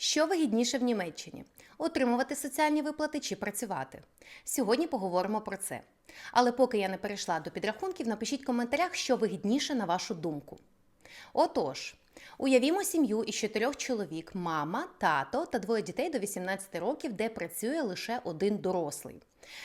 Що вигідніше в Німеччині? Отримувати соціальні виплати чи працювати? Сьогодні поговоримо про це. Але поки я не перейшла до підрахунків, напишіть в коментарях, що вигідніше на вашу думку. Отож, уявімо сім'ю із чотирьох чоловік: мама, тато та двоє дітей до 18 років, де працює лише один дорослий.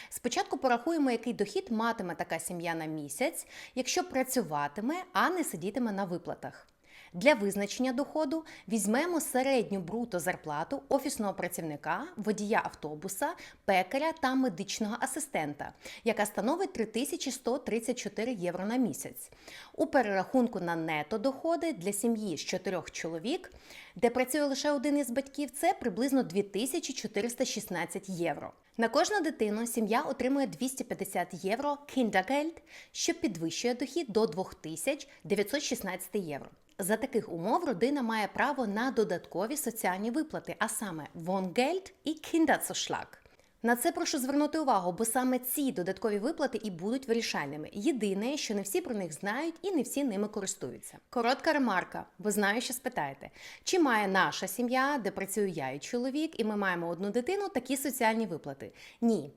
Спочатку порахуємо, який дохід матиме така сім'я на місяць, якщо працюватиме, а не сидітиме на виплатах. Для визначення доходу візьмемо середню бруто зарплату офісного працівника, водія автобуса, пекаря та медичного асистента, яка становить 3134 євро на місяць. У перерахунку на нето доходи для сім'ї з чотирьох чоловік, де працює лише один із батьків, це приблизно 2416 євро. На кожну дитину сім'я отримує 250 євро Kindergeld, що підвищує дохід до 2916 євро. За таких умов родина має право на додаткові соціальні виплати, а саме Wohngeld і Kinderzuschlag. На це прошу звернути увагу, бо саме ці додаткові виплати і будуть вирішальними. Єдине, що не всі про них знають і не всі ними користуються. Коротка ремарка, бо знаю, що спитаєте: чи має наша сім'я, де працюю я і чоловік, і ми маємо одну дитину, такі соціальні виплати? Ні.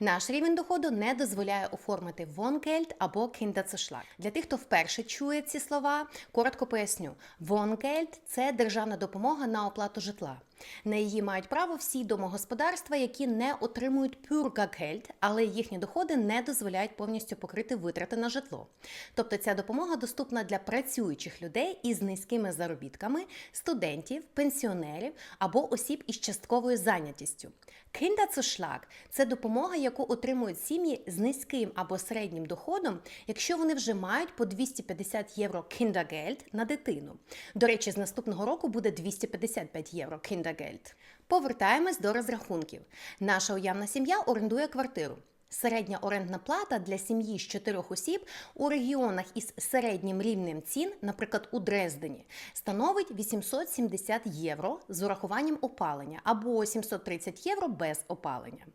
Наш рівень доходу не дозволяє оформити Wohngeld або Kinderzuschlag. Для тих, хто вперше чує ці слова, коротко поясню: Wohngeld – це державна допомога на оплату житла. На її мають право всі домогосподарства, які не отримують Bürgergeld, але їхні доходи не дозволяють повністю покрити витрати на житло. Тобто ця допомога доступна для працюючих людей із низькими заробітками, студентів, пенсіонерів або осіб із частковою зайнятістю. Kinderzuschlag – це допомога, яку отримують сім'ї з низьким або середнім доходом, якщо вони вже мають по 250 євро Kindergeld на дитину. До речі, з наступного року буде 255 євро Kindergeld. Повертаємось до розрахунків. Наша уявна сім'я орендує квартиру. Середня орендна плата для сім'ї з чотирьох осіб у регіонах із середнім рівнем цін, наприклад, у Дрездені, становить 870 євро з урахуванням опалення або 730 євро без опалення.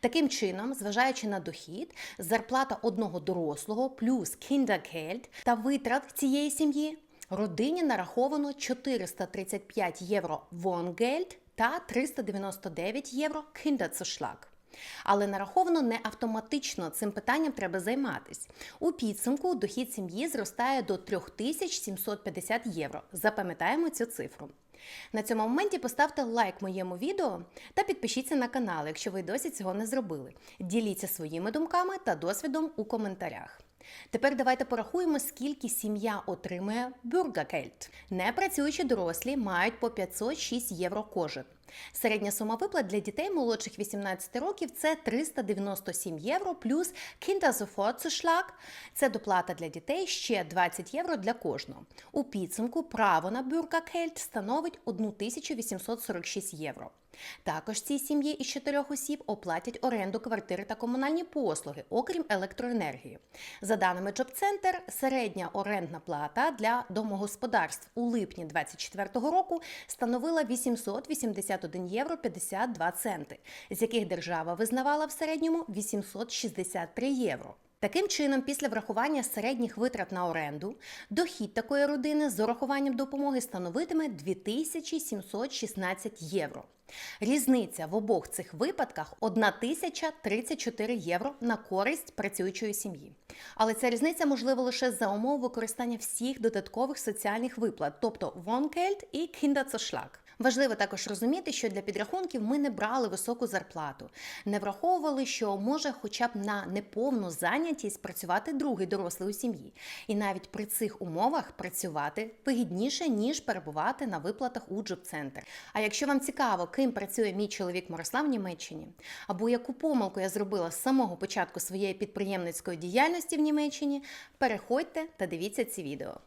Таким чином, зважаючи на дохід, зарплата одного дорослого плюс Kindergeld та витрат цієї сім'ї, родині нараховано 435 євро Wohngeld та 399 євро Kinderzuschlag. Але нараховано не автоматично цим питанням треба займатись. У підсумку дохід сім'ї зростає до 3750 євро. Запам'ятаємо цю цифру. На цьому моменті поставте лайк моєму відео та підпишіться на канал, якщо ви досі цього не зробили. Діліться своїми думками та досвідом у коментарях. Тепер давайте порахуємо, скільки сім'я отримує Bürgergeld. Непрацюючі дорослі мають по 506 євро кожен. Середня сума виплат для дітей молодших 18 років це 397 євро плюс Kindersofortzuschlag – це доплата для дітей ще 20 євро для кожного. У підсумку право на Bürgergeld становить 1846 євро. Також цій сім'ї із чотирьох осіб оплатять оренду квартири та комунальні послуги, окрім електроенергії. За даними Jobcenter, середня орендна плата для домогосподарств у липні 2024 року становила 881 євро 52 центи, з яких держава визнавала в середньому 863 євро. Таким чином, після врахування середніх витрат на оренду, дохід такої родини з урахуванням допомоги становитиме 2716 євро. Різниця в обох цих випадках 1034 євро на користь працюючої сім'ї. Але ця різниця можлива лише за умов використання всіх додаткових соціальних виплат, тобто Wohngeld і Kinderzuschlag. Важливо також розуміти, що для підрахунків ми не брали високу зарплату, не враховували, що може хоча б на неповну зайнятість працювати другий дорослий у сім'ї. І навіть при цих умовах працювати вигідніше, ніж перебувати на виплатах у Джоб-центр. А якщо вам цікаво, ким працює мій чоловік Мирослав в Німеччині, або яку помилку я зробила з самого початку своєї підприємницької діяльності в Німеччині, переходьте та дивіться ці відео.